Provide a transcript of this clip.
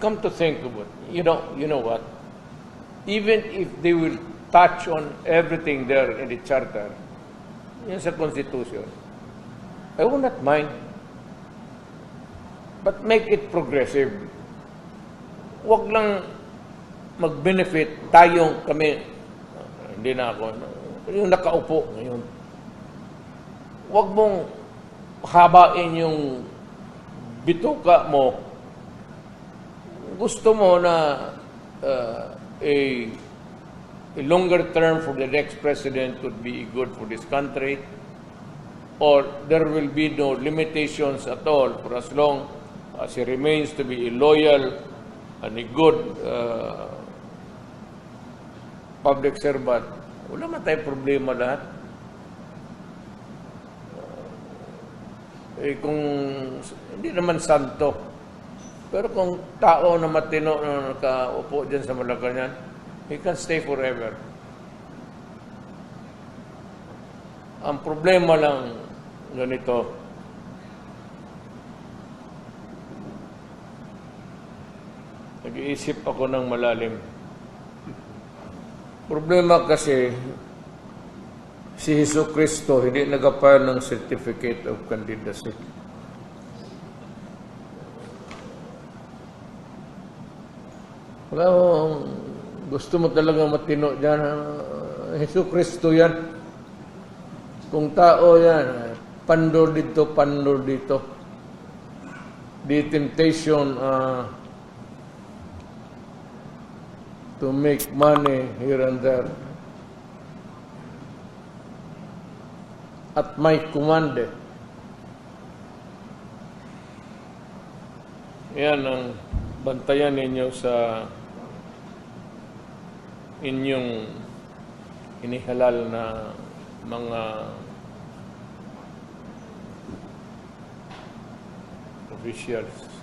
come to think of it, you know, you know what? Even if they will touch on everything there in the charter, yun sa constitution, I will not mind. But make it progressive. Huwag lang mag-benefit tayong kami, hindi na ako, yung nakaupo ngayon. Huwag mong habain yung bituka mo. Gusto mo na uh, a, a longer term for the next president would be good for this country or there will be no limitations at all for as long as he remains to be a loyal and a good uh, public servant, wala man tayong problema lahat. Eh, kung hindi naman santo, pero kung tao na matino na nakaupo dyan sa Malacanang, he can stay forever. Ang problema lang ganito, nag-iisip ako ng malalim. Problema kasi, si Heso Kristo hindi nag-apply ng certificate of candidacy. Wala gusto mo talaga matino dyan, ah, Heso Kristo yan. Kung tao yan, pandor dito, pandor dito. The temptation uh, to make money here and there. At my command. Yan ang bantayan ninyo sa inyong inihalal na mga officials.